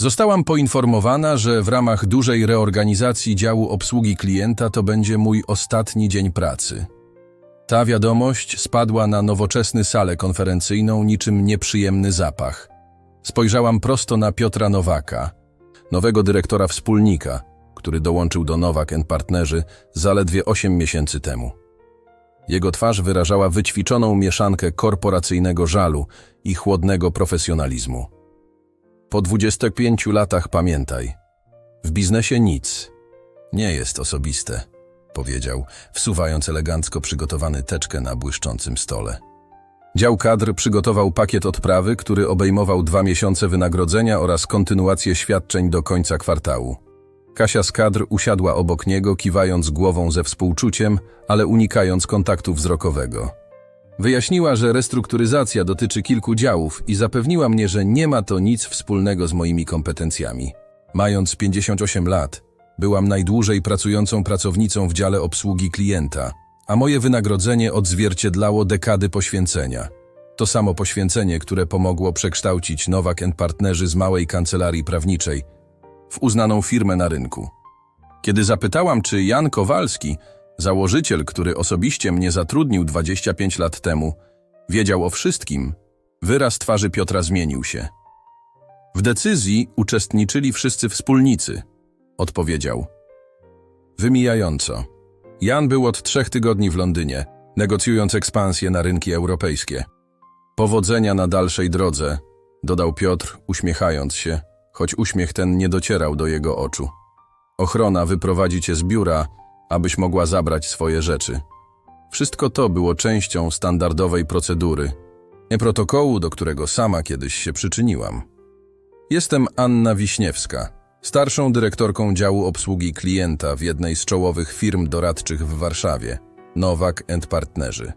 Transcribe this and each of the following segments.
Zostałam poinformowana, że w ramach dużej reorganizacji działu obsługi klienta to będzie mój ostatni dzień pracy. Ta wiadomość spadła na nowoczesny salę konferencyjną niczym nieprzyjemny zapach. Spojrzałam prosto na Piotra Nowaka, nowego dyrektora wspólnika, który dołączył do Nowak Partnerzy zaledwie 8 miesięcy temu. Jego twarz wyrażała wyćwiczoną mieszankę korporacyjnego żalu i chłodnego profesjonalizmu. Po 25 latach pamiętaj, w biznesie nic nie jest osobiste, powiedział, wsuwając elegancko przygotowany teczkę na błyszczącym stole. Dział kadr przygotował pakiet odprawy, który obejmował dwa miesiące wynagrodzenia oraz kontynuację świadczeń do końca kwartału. Kasia z kadr usiadła obok niego, kiwając głową ze współczuciem, ale unikając kontaktu wzrokowego. Wyjaśniła, że restrukturyzacja dotyczy kilku działów i zapewniła mnie, że nie ma to nic wspólnego z moimi kompetencjami. Mając 58 lat, byłam najdłużej pracującą pracownicą w dziale obsługi klienta, a moje wynagrodzenie odzwierciedlało dekady poświęcenia. To samo poświęcenie, które pomogło przekształcić Nowak Partnerzy z małej kancelarii prawniczej w uznaną firmę na rynku. Kiedy zapytałam, czy Jan Kowalski, założyciel, który osobiście mnie zatrudnił 25 lat temu, wiedział o wszystkim, wyraz twarzy Piotra zmienił się. W decyzji uczestniczyli wszyscy wspólnicy, odpowiedział. Wymijająco. Jan był od trzech tygodni w Londynie, negocjując ekspansję na rynki europejskie. Powodzenia na dalszej drodze, dodał Piotr, uśmiechając się, choć uśmiech ten nie docierał do jego oczu. Ochrona wyprowadzi cię z biura, abyś mogła zabrać swoje rzeczy. Wszystko to było częścią standardowej procedury, nie protokołu, do którego sama kiedyś się przyczyniłam. Jestem Anna Wiśniewska, starszą dyrektorką działu obsługi klienta w jednej z czołowych firm doradczych w Warszawie, Nowak Partnerzy.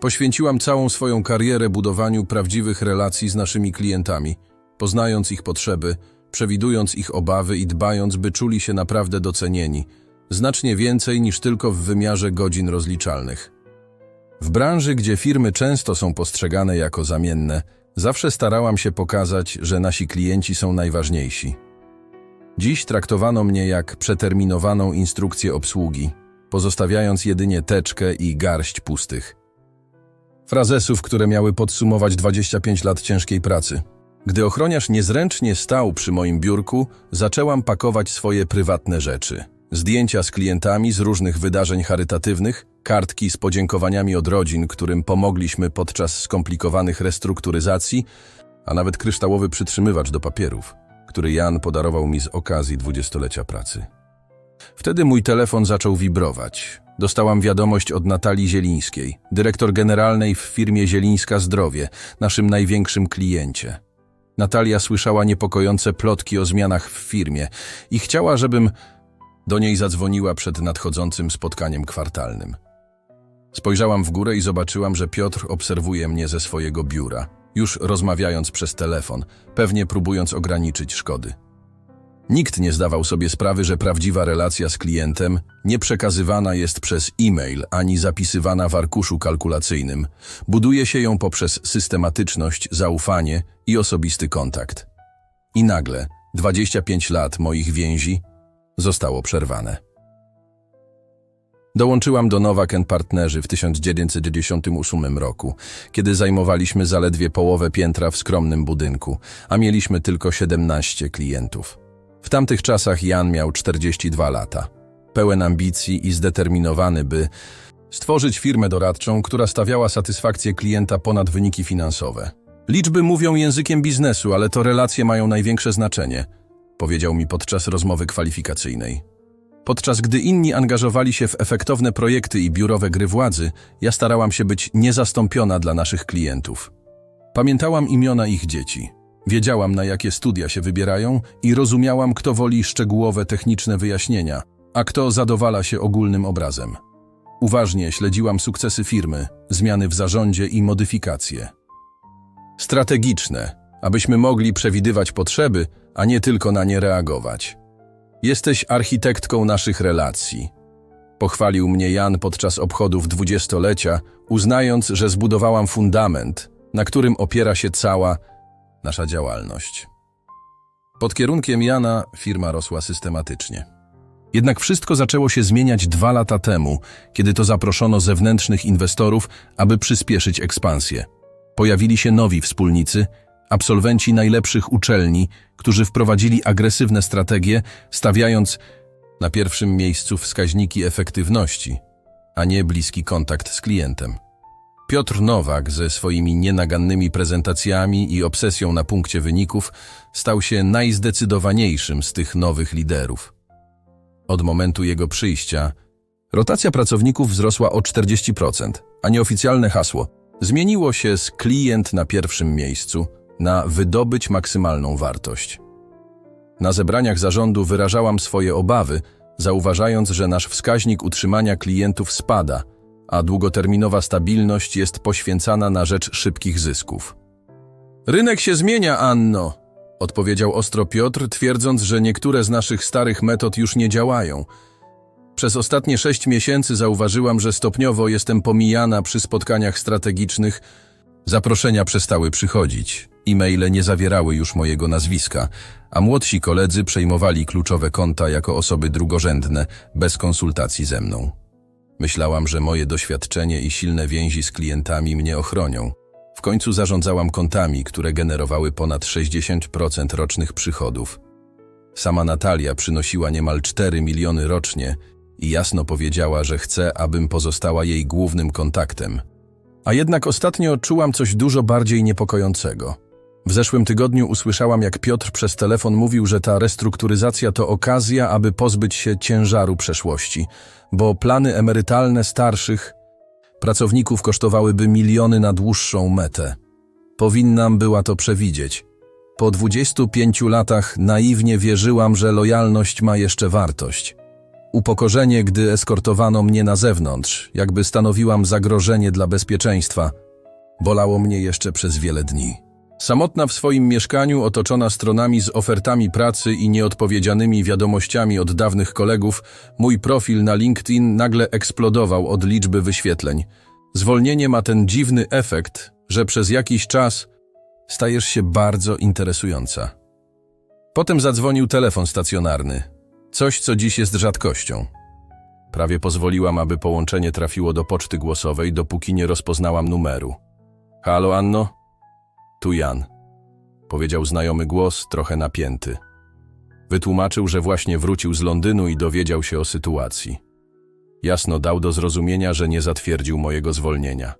Poświęciłam całą swoją karierę budowaniu prawdziwych relacji z naszymi klientami, poznając ich potrzeby, przewidując ich obawy i dbając, by czuli się naprawdę docenieni, znacznie więcej niż tylko w wymiarze godzin rozliczalnych. W branży, gdzie firmy często są postrzegane jako zamienne, zawsze starałam się pokazać, że nasi klienci są najważniejsi. Dziś traktowano mnie jak przeterminowaną instrukcję obsługi, pozostawiając jedynie teczkę i garść pustych. Frazesów, które miały podsumować 25 lat ciężkiej pracy. Gdy ochroniarz niezręcznie stał przy moim biurku, zaczęłam pakować swoje prywatne rzeczy. Zdjęcia z klientami z różnych wydarzeń charytatywnych, kartki z podziękowaniami od rodzin, którym pomogliśmy podczas skomplikowanych restrukturyzacji, a nawet kryształowy przytrzymywacz do papierów, który Jan podarował mi z okazji dwudziestolecia pracy. Wtedy mój telefon zaczął wibrować. Dostałam wiadomość od Natalii Zielińskiej, dyrektor generalnej w firmie Zielińska Zdrowie, naszym największym kliencie. Natalia słyszała niepokojące plotki o zmianach w firmie i chciała, żebym do niej zadzwoniła przed nadchodzącym spotkaniem kwartalnym. Spojrzałam w górę i zobaczyłam, że Piotr obserwuje mnie ze swojego biura, już rozmawiając przez telefon, pewnie próbując ograniczyć szkody. Nikt nie zdawał sobie sprawy, że prawdziwa relacja z klientem nie przekazywana jest przez e-mail ani zapisywana w arkuszu kalkulacyjnym. Buduje się ją poprzez systematyczność, zaufanie i osobisty kontakt. I nagle 25 lat moich więzi zostało przerwane. Dołączyłam do Nowak Partnerzy w 1998 roku, kiedy zajmowaliśmy zaledwie połowę piętra w skromnym budynku, a mieliśmy tylko 17 klientów. W tamtych czasach Jan miał 42 lata, pełen ambicji i zdeterminowany, by stworzyć firmę doradczą, która stawiała satysfakcję klienta ponad wyniki finansowe. Liczby mówią językiem biznesu, ale to relacje mają największe znaczenie, powiedział mi podczas rozmowy kwalifikacyjnej. Podczas gdy inni angażowali się w efektowne projekty i biurowe gry władzy, ja starałam się być niezastąpiona dla naszych klientów. Pamiętałam imiona ich dzieci. Wiedziałam, na jakie studia się wybierają i rozumiałam, kto woli szczegółowe techniczne wyjaśnienia, a kto zadowala się ogólnym obrazem. Uważnie śledziłam sukcesy firmy, zmiany w zarządzie i modyfikacje. Strategiczne, abyśmy mogli przewidywać potrzeby, a nie tylko na nie reagować. Jesteś architektką naszych relacji. Pochwalił mnie Jan podczas obchodów dwudziestolecia, uznając, że zbudowałam fundament, na którym opiera się cała nasza działalność. Pod kierunkiem Jana firma rosła systematycznie. Jednak wszystko zaczęło się zmieniać dwa lata temu, kiedy to zaproszono zewnętrznych inwestorów, aby przyspieszyć ekspansję. Pojawili się nowi wspólnicy, absolwenci najlepszych uczelni, którzy wprowadzili agresywne strategie, stawiając na pierwszym miejscu wskaźniki efektywności, a nie bliski kontakt z klientem. Piotr Nowak ze swoimi nienagannymi prezentacjami i obsesją na punkcie wyników stał się najzdecydowaniejszym z tych nowych liderów. Od momentu jego przyjścia rotacja pracowników wzrosła o 40%, a nieoficjalne hasło zmieniło się z klient na pierwszym miejscu na wydobyć maksymalną wartość. Na zebraniach zarządu wyrażałam swoje obawy, zauważając, że nasz wskaźnik utrzymania klientów spada, a długoterminowa stabilność jest poświęcana na rzecz szybkich zysków. Rynek się zmienia, Anno, odpowiedział ostro Piotr, twierdząc, że niektóre z naszych starych metod już nie działają. Przez ostatnie sześć miesięcy zauważyłam, że stopniowo jestem pomijana przy spotkaniach strategicznych. Zaproszenia przestały przychodzić. E-maile nie zawierały już mojego nazwiska, a młodsi koledzy przejmowali kluczowe konta jako osoby drugorzędne, bez konsultacji ze mną. Myślałam, że moje doświadczenie i silne więzi z klientami mnie ochronią. W końcu zarządzałam kontami, które generowały ponad 60% rocznych przychodów. Sama Natalia przynosiła niemal 4 miliony rocznie i jasno powiedziała, że chce, abym pozostała jej głównym kontaktem. A jednak ostatnio czułam coś dużo bardziej niepokojącego. W zeszłym tygodniu usłyszałam, jak Piotr przez telefon mówił, że ta restrukturyzacja to okazja, aby pozbyć się ciężaru przeszłości, bo plany emerytalne starszych pracowników kosztowałyby miliony na dłuższą metę. Powinnam była to przewidzieć. Po 25 latach naiwnie wierzyłam, że lojalność ma jeszcze wartość. Upokorzenie, gdy eskortowano mnie na zewnątrz, jakby stanowiłam zagrożenie dla bezpieczeństwa, bolało mnie jeszcze przez wiele dni. Samotna w swoim mieszkaniu, otoczona stronami z ofertami pracy i nieodpowiedzianymi wiadomościami od dawnych kolegów, mój profil na LinkedIn nagle eksplodował od liczby wyświetleń. Zwolnienie ma ten dziwny efekt, że przez jakiś czas stajesz się bardzo interesująca. Potem zadzwonił telefon stacjonarny. Coś, co dziś jest rzadkością. Prawie pozwoliłam, aby połączenie trafiło do poczty głosowej, dopóki nie rozpoznałam numeru. Halo, Anno? Tu Jan. Powiedział znajomy głos, trochę napięty. Wytłumaczył, że właśnie wrócił z Londynu i dowiedział się o sytuacji. Jasno dał do zrozumienia, że nie zatwierdził mojego zwolnienia.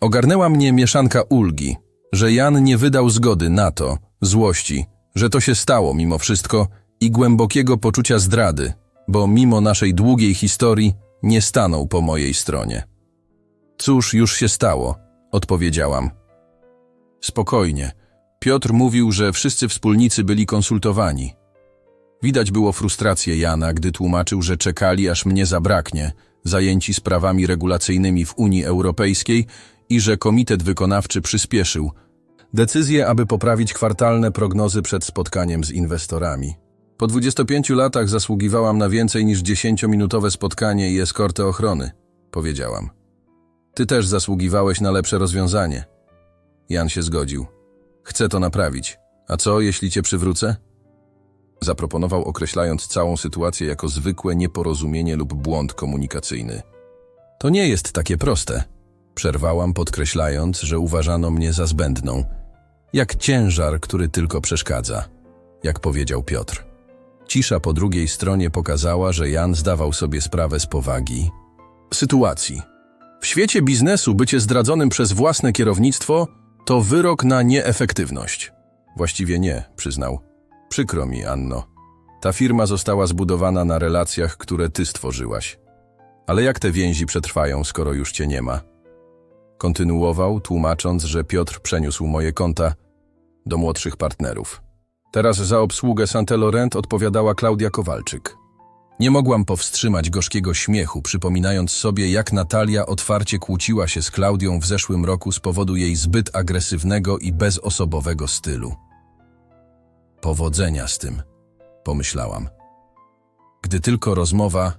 Ogarnęła mnie mieszanka ulgi, że Jan nie wydał zgody na to, złości, że to się stało mimo wszystko i głębokiego poczucia zdrady, bo mimo naszej długiej historii nie stanął po mojej stronie. Cóż już się stało, odpowiedziałam. Spokojnie. Piotr mówił, że wszyscy wspólnicy byli konsultowani. Widać było frustrację Jana, gdy tłumaczył, że czekali, aż mnie zabraknie, zajęci sprawami regulacyjnymi w Unii Europejskiej i że komitet wykonawczy przyspieszył decyzję, aby poprawić kwartalne prognozy przed spotkaniem z inwestorami. Po 25 latach zasługiwałam na więcej niż 10-minutowe spotkanie i eskortę ochrony, powiedziałam. Ty też zasługiwałeś na lepsze rozwiązanie. Jan się zgodził. Chcę to naprawić. A co, jeśli cię przywrócę? Zaproponował, określając całą sytuację jako zwykłe nieporozumienie lub błąd komunikacyjny. To nie jest takie proste. Przerwałam, podkreślając, że uważano mnie za zbędną. Jak ciężar, który tylko przeszkadza. Jak powiedział Piotr. Cisza po drugiej stronie pokazała, że Jan zdawał sobie sprawę z powagi sytuacji. W świecie biznesu bycie zdradzonym przez własne kierownictwo to wyrok na nieefektywność. Właściwie nie, przyznał. Przykro mi, Anno. Ta firma została zbudowana na relacjach, które ty stworzyłaś. Ale jak te więzi przetrwają, skoro już cię nie ma? Kontynuował, tłumacząc, że Piotr przeniósł moje konta do młodszych partnerów. Teraz za obsługę Saint-Laurent odpowiadała Klaudia Kowalczyk. Nie mogłam powstrzymać gorzkiego śmiechu, przypominając sobie, jak Natalia otwarcie kłóciła się z Klaudią w zeszłym roku z powodu jej zbyt agresywnego i bezosobowego stylu. Powodzenia z tym, pomyślałam. Gdy tylko rozmowa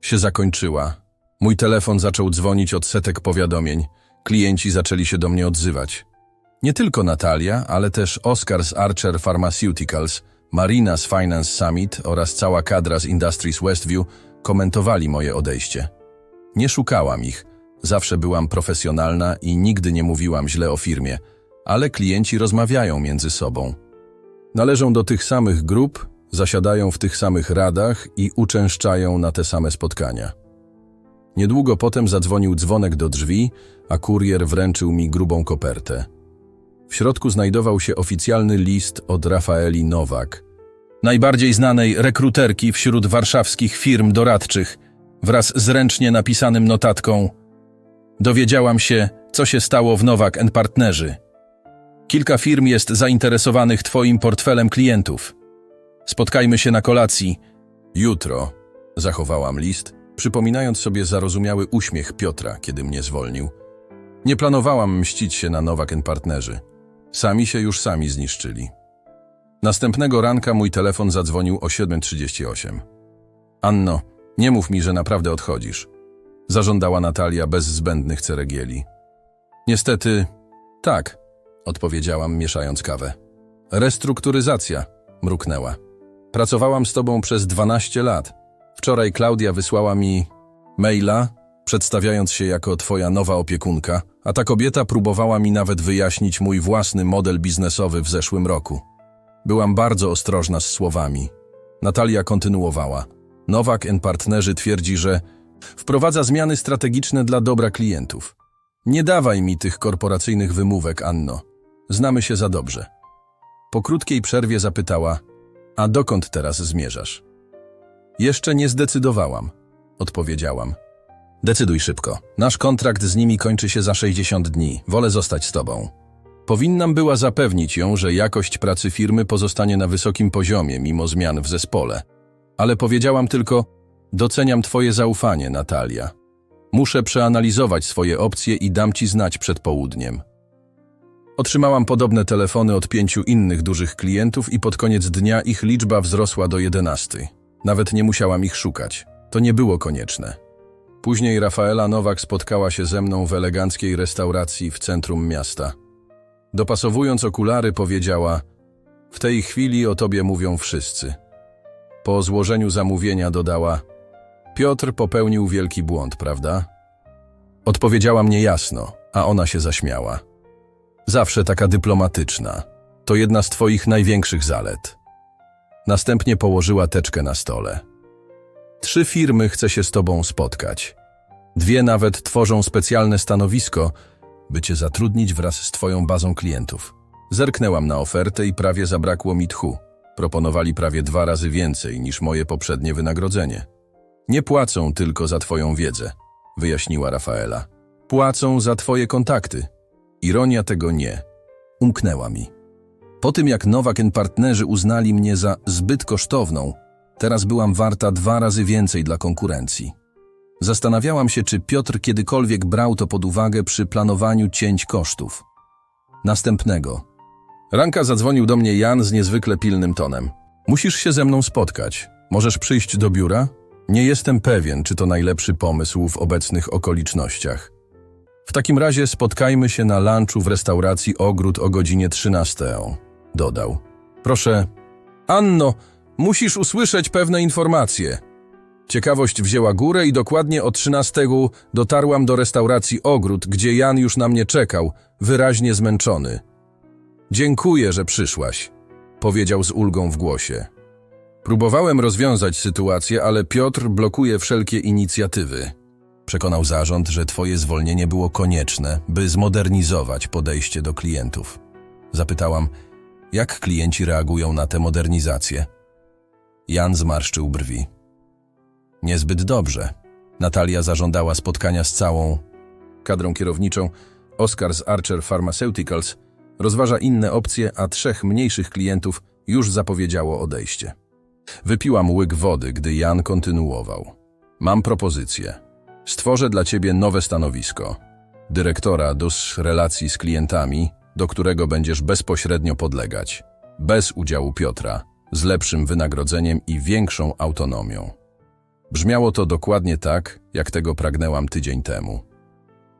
się zakończyła, mój telefon zaczął dzwonić od setek powiadomień. Klienci zaczęli się do mnie odzywać. Nie tylko Natalia, ale też Oscar z Archer Pharmaceuticals – Marina z Finance Summit oraz cała kadra z Industries Westview komentowali moje odejście. Nie szukałam ich, zawsze byłam profesjonalna i nigdy nie mówiłam źle o firmie, ale klienci rozmawiają między sobą. Należą do tych samych grup, zasiadają w tych samych radach i uczęszczają na te same spotkania. Niedługo potem zadzwonił dzwonek do drzwi, a kurier wręczył mi grubą kopertę. W środku znajdował się oficjalny list od Rafaeli Nowak, najbardziej znanej rekruterki wśród warszawskich firm doradczych, wraz z ręcznie napisanym notatką Dowiedziałam się, co się stało w Nowak Partnerzy. Kilka firm jest zainteresowanych Twoim portfelem klientów. Spotkajmy się na kolacji. Jutro, zachowałam list, przypominając sobie zarozumiały uśmiech Piotra, kiedy mnie zwolnił. Nie planowałam mścić się na Nowak Partnerzy. Sami się już sami zniszczyli. Następnego ranka mój telefon zadzwonił o 7.38. Anno, nie mów mi, że naprawdę odchodzisz. Zażądała Natalia bez zbędnych ceregieli. Niestety, tak, odpowiedziałam, mieszając kawę. Restrukturyzacja, mruknęła. Pracowałam z tobą przez 12 lat. Wczoraj Klaudia wysłała mi maila, przedstawiając się jako twoja nowa opiekunka, a ta kobieta próbowała mi nawet wyjaśnić mój własny model biznesowy w zeszłym roku. Byłam bardzo ostrożna z słowami. Natalia kontynuowała. Nowak partnerzy twierdzi, że wprowadza zmiany strategiczne dla dobra klientów. Nie dawaj mi tych korporacyjnych wymówek, Anno. Znamy się za dobrze. Po krótkiej przerwie zapytała, a dokąd teraz zmierzasz? Jeszcze nie zdecydowałam, odpowiedziałam. Decyduj szybko. Nasz kontrakt z nimi kończy się za 60 dni. Wolę zostać z tobą. Powinnam była zapewnić ją, że jakość pracy firmy pozostanie na wysokim poziomie mimo zmian w zespole. Ale powiedziałam tylko: Doceniam twoje zaufanie, Natalia. Muszę przeanalizować swoje opcje i dam ci znać przed południem. Otrzymałam podobne telefony od pięciu innych dużych klientów i pod koniec dnia ich liczba wzrosła do 11. Nawet nie musiałam ich szukać. To nie było konieczne. Później Rafaela Nowak spotkała się ze mną w eleganckiej restauracji w centrum miasta. Dopasowując okulary, powiedziała: W tej chwili o tobie mówią wszyscy. Po złożeniu zamówienia dodała: Piotr popełnił wielki błąd, prawda? Odpowiedziała mnie jasno, a ona się zaśmiała. Zawsze taka dyplomatyczna. To jedna z twoich największych zalet. Następnie położyła teczkę na stole. Trzy firmy chce się z tobą spotkać. Dwie nawet tworzą specjalne stanowisko, by cię zatrudnić wraz z twoją bazą klientów. Zerknęłam na ofertę i prawie zabrakło mi tchu. Proponowali prawie dwa razy więcej niż moje poprzednie wynagrodzenie. Nie płacą tylko za twoją wiedzę, wyjaśniła Rafaela. Płacą za twoje kontakty. Ironia tego nie. Umknęła mi. Po tym jak Nowak partnerzy uznali mnie za zbyt kosztowną, teraz byłam warta dwa razy więcej dla konkurencji. Zastanawiałam się, czy Piotr kiedykolwiek brał to pod uwagę przy planowaniu cięć kosztów. Następnego. Ranka zadzwonił do mnie Jan z niezwykle pilnym tonem. Musisz się ze mną spotkać. Możesz przyjść do biura? Nie jestem pewien, czy to najlepszy pomysł w obecnych okolicznościach. W takim razie spotkajmy się na lunchu w restauracji Ogród o godzinie 13, dodał. Proszę, Anno, musisz usłyszeć pewne informacje. Ciekawość wzięła górę i dokładnie o 13 dotarłam do restauracji Ogród, gdzie Jan już na mnie czekał, wyraźnie zmęczony. Dziękuję, że przyszłaś, powiedział z ulgą w głosie. Próbowałem rozwiązać sytuację, ale Piotr blokuje wszelkie inicjatywy. Przekonał zarząd, że twoje zwolnienie było konieczne, by zmodernizować podejście do klientów. Zapytałam, jak klienci reagują na tę modernizację? Jan zmarszczył brwi. Niezbyt dobrze. Natalia zażądała spotkania z całą kadrą kierowniczą. Oscar z Archer Pharmaceuticals rozważa inne opcje, a trzech mniejszych klientów już zapowiedziało odejście. Wypiłam łyk wody, gdy Jan kontynuował. Mam propozycję. Stworzę dla ciebie nowe stanowisko. Dyrektora do relacji z klientami, do którego będziesz bezpośrednio podlegać. Bez udziału Piotra, z lepszym wynagrodzeniem i większą autonomią. Brzmiało to dokładnie tak, jak tego pragnęłam tydzień temu.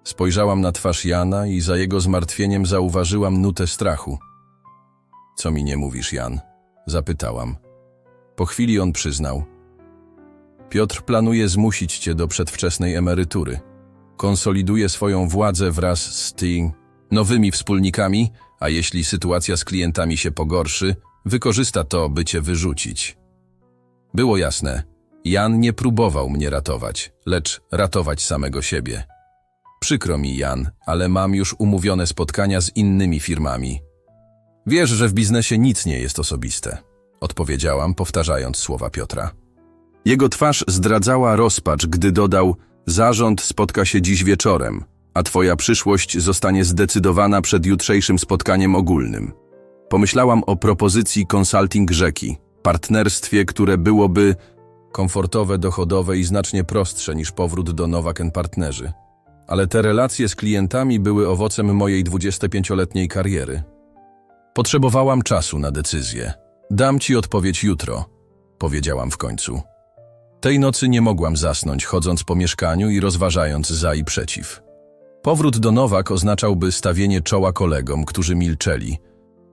Spojrzałam na twarz Jana i za jego zmartwieniem zauważyłam nutę strachu. Co mi nie mówisz, Jan? Zapytałam. Po chwili on przyznał. Piotr planuje zmusić cię do przedwczesnej emerytury. Konsoliduje swoją władzę wraz z tymi nowymi wspólnikami, a jeśli sytuacja z klientami się pogorszy, wykorzysta to, by cię wyrzucić. Było jasne, Jan nie próbował mnie ratować, lecz ratować samego siebie. Przykro mi, Jan, ale mam już umówione spotkania z innymi firmami. Wiesz, że w biznesie nic nie jest osobiste, odpowiedziałam, powtarzając słowa Piotra. Jego twarz zdradzała rozpacz, gdy dodał: Zarząd spotka się dziś wieczorem, a twoja przyszłość zostanie zdecydowana przed jutrzejszym spotkaniem ogólnym. Pomyślałam o propozycji consulting rzeki, partnerstwie, które byłoby komfortowe, dochodowe i znacznie prostsze niż powrót do Nowak Partnerzy. Ale te relacje z klientami były owocem mojej 25-letniej kariery. Potrzebowałam czasu na decyzję. Dam ci odpowiedź jutro, powiedziałam w końcu. Tej nocy nie mogłam zasnąć, chodząc po mieszkaniu i rozważając za i przeciw. Powrót do Nowak oznaczałby stawienie czoła kolegom, którzy milczeli,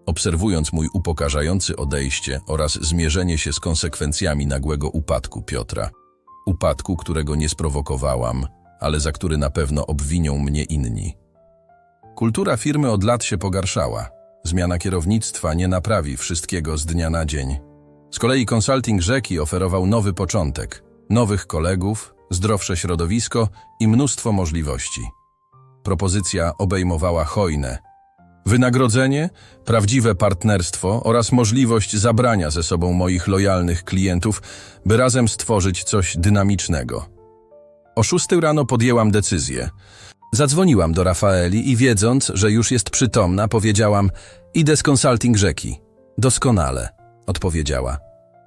obserwując mój upokarzający odejście oraz zmierzenie się z konsekwencjami nagłego upadku Piotra. Upadku, którego nie sprowokowałam, ale za który na pewno obwinią mnie inni. Kultura firmy od lat się pogarszała. Zmiana kierownictwa nie naprawi wszystkiego z dnia na dzień. Z kolei konsulting rzeki oferował nowy początek, nowych kolegów, zdrowsze środowisko i mnóstwo możliwości. Propozycja obejmowała hojne. Wynagrodzenie, prawdziwe partnerstwo oraz możliwość zabrania ze sobą moich lojalnych klientów, by razem stworzyć coś dynamicznego. O szóstej rano podjęłam decyzję. Zadzwoniłam do Rafaeli i wiedząc, że już jest przytomna, powiedziałam: Idę z konsulting rzeki. Doskonale, odpowiedziała.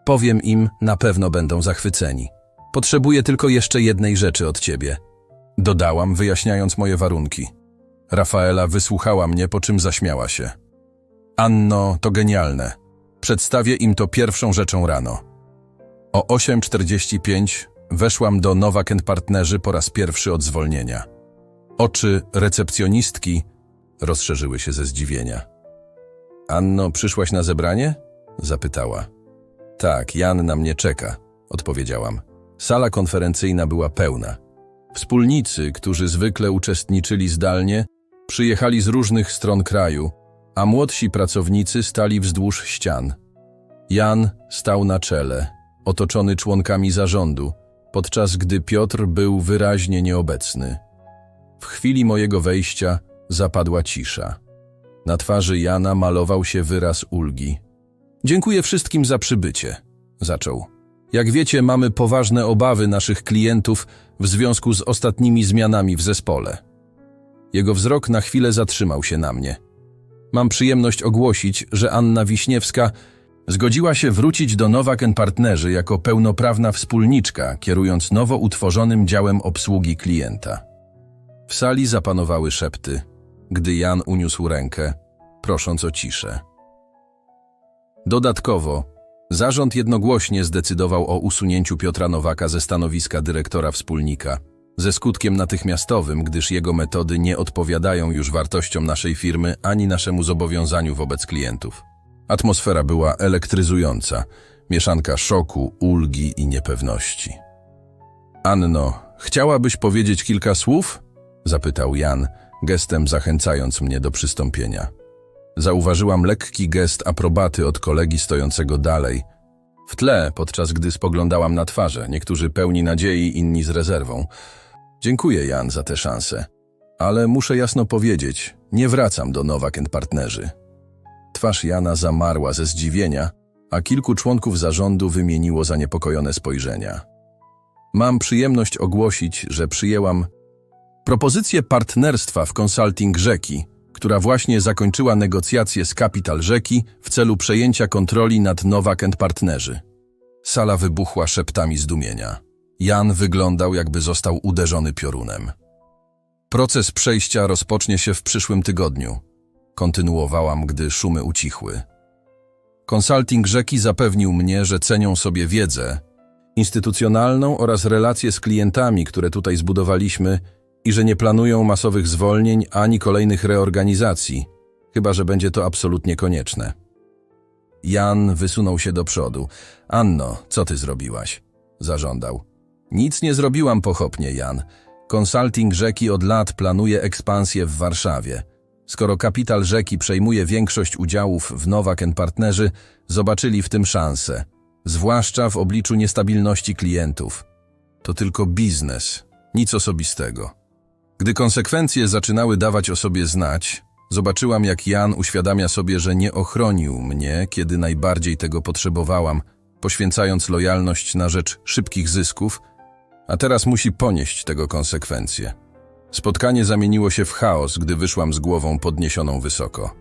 Powiem im, na pewno będą zachwyceni. Potrzebuję tylko jeszcze jednej rzeczy od ciebie. Dodałam, wyjaśniając moje warunki. Rafaela wysłuchała mnie, po czym zaśmiała się. Anno, to genialne. Przedstawię im to pierwszą rzeczą rano. O 8.45 weszłam do Nowak Partnerzy po raz pierwszy od zwolnienia. Oczy recepcjonistki rozszerzyły się ze zdziwienia. Anno, przyszłaś na zebranie? Zapytała. Tak, Jan na mnie czeka, odpowiedziałam. Sala konferencyjna była pełna. Wspólnicy, którzy zwykle uczestniczyli zdalnie, przyjechali z różnych stron kraju, a młodsi pracownicy stali wzdłuż ścian. Jan stał na czele, otoczony członkami zarządu, podczas gdy Piotr był wyraźnie nieobecny. W chwili mojego wejścia zapadła cisza. Na twarzy Jana malował się wyraz ulgi. Dziękuję wszystkim za przybycie, zaczął. Jak wiecie, mamy poważne obawy naszych klientów w związku z ostatnimi zmianami w zespole. Jego wzrok na chwilę zatrzymał się na mnie. Mam przyjemność ogłosić, że Anna Wiśniewska zgodziła się wrócić do Nowak Partnerzy jako pełnoprawna wspólniczka, kierując nowo utworzonym działem obsługi klienta. W sali zapanowały szepty, gdy Jan uniósł rękę, prosząc o ciszę. Dodatkowo, zarząd jednogłośnie zdecydował o usunięciu Piotra Nowaka ze stanowiska dyrektora wspólnika, ze skutkiem natychmiastowym, gdyż jego metody nie odpowiadają już wartościom naszej firmy ani naszemu zobowiązaniu wobec klientów. Atmosfera była elektryzująca, mieszanka szoku, ulgi i niepewności. Anno, chciałabyś powiedzieć kilka słów? zapytał Jan, gestem zachęcając mnie do przystąpienia. Zauważyłam lekki gest aprobaty od kolegi stojącego dalej. W tle, podczas gdy spoglądałam na twarze, niektórzy pełni nadziei, inni z rezerwą. Dziękuję, Jan, za tę szansę. Ale muszę jasno powiedzieć, nie wracam do Nowak Partnerzy. Twarz Jana zamarła ze zdziwienia, a kilku członków zarządu wymieniło zaniepokojone spojrzenia. Mam przyjemność ogłosić, że przyjęłam propozycję partnerstwa w konsulting Rzeki, która właśnie zakończyła negocjacje z Kapital Rzeki w celu przejęcia kontroli nad Nowak Partnerzy. Sala wybuchła szeptami zdumienia. Jan wyglądał, jakby został uderzony piorunem. Proces przejścia rozpocznie się w przyszłym tygodniu. Kontynuowałam, gdy szumy ucichły. Konsulting Rzeki zapewnił mnie, że cenią sobie wiedzę instytucjonalną oraz relacje z klientami, które tutaj zbudowaliśmy i że nie planują masowych zwolnień ani kolejnych reorganizacji, chyba że będzie to absolutnie konieczne. Jan wysunął się do przodu. Anno, co ty zrobiłaś? Zażądał. Nic nie zrobiłam pochopnie, Jan. Konsulting Rzeki od lat planuje ekspansję w Warszawie. Skoro kapital Rzeki przejmuje większość udziałów w Nowak Partnerzy, zobaczyli w tym szansę. Zwłaszcza w obliczu niestabilności klientów. To tylko biznes, nic osobistego. Gdy konsekwencje zaczynały dawać o sobie znać, zobaczyłam, jak Jan uświadamia sobie, że nie ochronił mnie, kiedy najbardziej tego potrzebowałam, poświęcając lojalność na rzecz szybkich zysków, a teraz musi ponieść tego konsekwencje. Spotkanie zamieniło się w chaos, gdy wyszłam z głową podniesioną wysoko.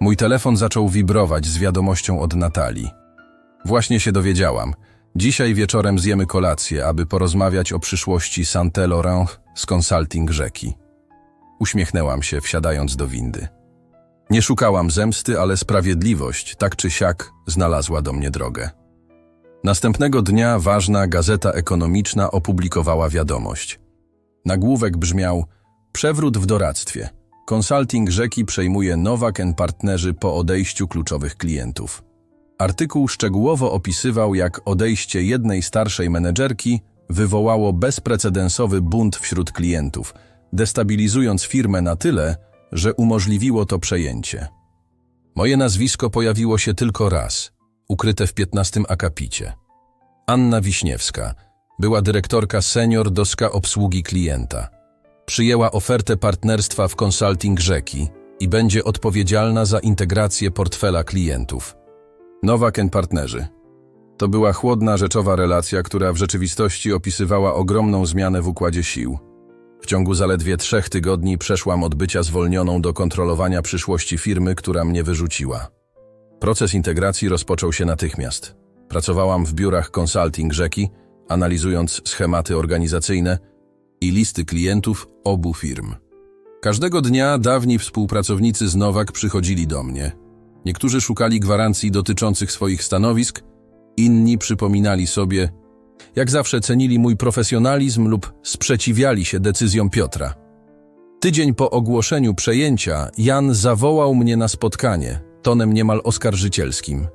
Mój telefon zaczął wibrować z wiadomością od Natalii. Właśnie się dowiedziałam. Dzisiaj wieczorem zjemy kolację, aby porozmawiać o przyszłości Saint-Laurent z Consulting Rzeki. Uśmiechnęłam się, wsiadając do windy. Nie szukałam zemsty, ale sprawiedliwość, tak czy siak, znalazła do mnie drogę. Następnego dnia ważna gazeta ekonomiczna opublikowała wiadomość. Nagłówek brzmiał Przewrót w doradztwie. Consulting Rzeki przejmuje Nowak Partnerzy po odejściu kluczowych klientów. Artykuł szczegółowo opisywał, jak odejście jednej starszej menedżerki wywołało bezprecedensowy bunt wśród klientów, destabilizując firmę na tyle, że umożliwiło to przejęcie. Moje nazwisko pojawiło się tylko raz, ukryte w 15 akapicie. Anna Wiśniewska była dyrektorka senior do ska obsługi klienta. Przyjęła ofertę partnerstwa w Consulting Rzeki i będzie odpowiedzialna za integrację portfela klientów. Nowak Partnerzy. To była chłodna, rzeczowa relacja, która w rzeczywistości opisywała ogromną zmianę w układzie sił. W ciągu zaledwie trzech tygodni przeszłam od bycia zwolnioną do kontrolowania przyszłości firmy, która mnie wyrzuciła. Proces integracji rozpoczął się natychmiast. Pracowałam w biurach consulting rzeki, analizując schematy organizacyjne i listy klientów obu firm. Każdego dnia dawni współpracownicy z Nowak przychodzili do mnie. Niektórzy szukali gwarancji dotyczących swoich stanowisk, inni przypominali sobie, jak zawsze cenili mój profesjonalizm lub sprzeciwiali się decyzjom Piotra. Tydzień po ogłoszeniu przejęcia Jan zawołał mnie na spotkanie, tonem niemal oskarżycielskim.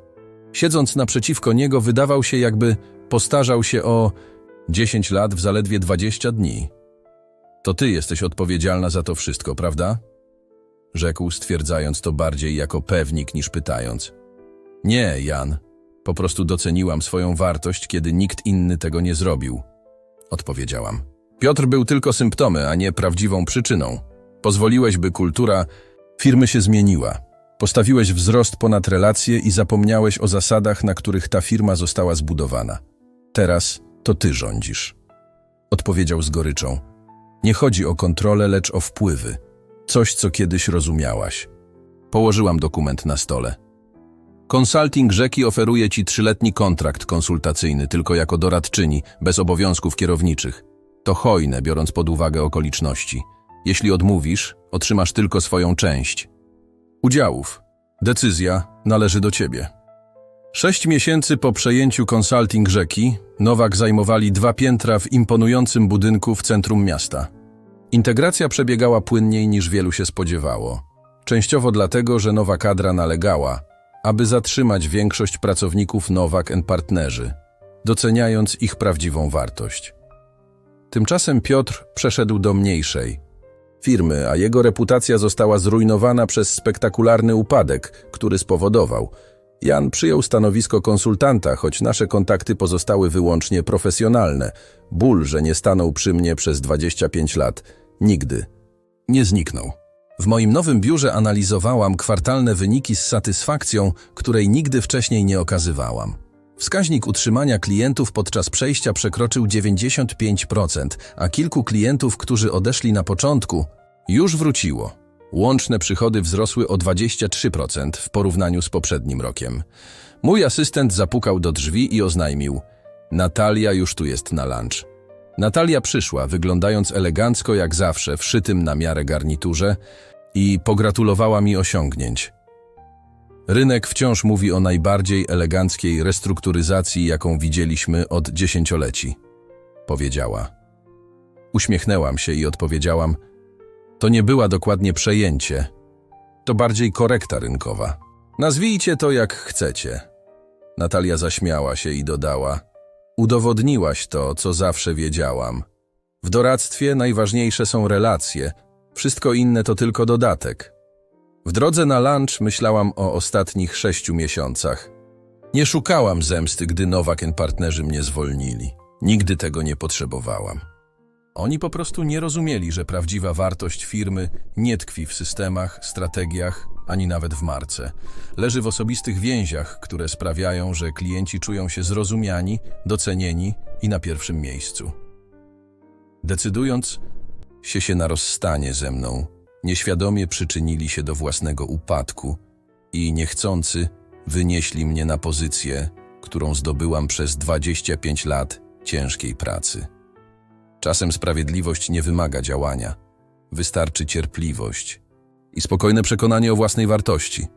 Siedząc naprzeciwko niego, wydawał się, jakby postarzał się o 10 lat w zaledwie 20 dni. To ty jesteś odpowiedzialna za to wszystko, prawda? Rzekł, stwierdzając to bardziej jako pewnik niż pytając. Nie, Jan. Po prostu doceniłam swoją wartość, kiedy nikt inny tego nie zrobił. Odpowiedziałam. Piotr był tylko symptomem, a nie prawdziwą przyczyną. Pozwoliłeś, by kultura firmy się zmieniła. Postawiłeś wzrost ponad relacje i zapomniałeś o zasadach, na których ta firma została zbudowana. Teraz to ty rządzisz. Odpowiedział z goryczą. Nie chodzi o kontrolę, lecz o wpływy. Coś, co kiedyś rozumiałaś. Położyłam dokument na stole. Consulting Rzeki oferuje ci trzyletni kontrakt konsultacyjny tylko jako doradczyni, bez obowiązków kierowniczych. To hojne, biorąc pod uwagę okoliczności. Jeśli odmówisz, otrzymasz tylko swoją część. Udziałów. Decyzja należy do ciebie. Sześć miesięcy po przejęciu Consulting Rzeki, Nowak zajmowali dwa piętra w imponującym budynku w centrum miasta. Integracja przebiegała płynniej niż wielu się spodziewało. Częściowo dlatego, że nowa kadra nalegała, aby zatrzymać większość pracowników Nowak Partnerzy, doceniając ich prawdziwą wartość. Tymczasem Piotr przeszedł do mniejszej firmy, a jego reputacja została zrujnowana przez spektakularny upadek, który spowodował. Jan przyjął stanowisko konsultanta, choć nasze kontakty pozostały wyłącznie profesjonalne. Ból, że nie stanął przy mnie przez 25 lat, nigdy nie zniknął. W moim nowym biurze analizowałam kwartalne wyniki z satysfakcją, której nigdy wcześniej nie okazywałam. Wskaźnik utrzymania klientów podczas przejścia przekroczył 95%, a kilku klientów, którzy odeszli na początku, już wróciło. Łączne przychody wzrosły o 23% w porównaniu z poprzednim rokiem. Mój asystent zapukał do drzwi i oznajmił: Natalia już tu jest na lunch. Natalia przyszła, wyglądając elegancko jak zawsze, w szytym na miarę garniturze i pogratulowała mi osiągnięć. Rynek wciąż mówi o najbardziej eleganckiej restrukturyzacji, jaką widzieliśmy od dziesięcioleci, powiedziała. Uśmiechnęłam się i odpowiedziałam: To nie była dokładnie przejęcie, to bardziej korekta rynkowa. Nazwijcie to jak chcecie. Natalia zaśmiała się i dodała: Udowodniłaś to, co zawsze wiedziałam. W doradztwie najważniejsze są relacje, wszystko inne to tylko dodatek. W drodze na lunch myślałam o ostatnich sześciu miesiącach. Nie szukałam zemsty, gdy Nowak i partnerzy mnie zwolnili. Nigdy tego nie potrzebowałam. Oni po prostu nie rozumieli, że prawdziwa wartość firmy nie tkwi w systemach, strategiach, ani nawet w marce. Leży w osobistych więziach, które sprawiają, że klienci czują się zrozumiani, docenieni i na pierwszym miejscu. Decydując się się na rozstanie ze mną, nieświadomie przyczynili się do własnego upadku i niechcący wynieśli mnie na pozycję, którą zdobyłam przez 25 lat ciężkiej pracy. Czasem sprawiedliwość nie wymaga działania, wystarczy cierpliwość i spokojne przekonanie o własnej wartości.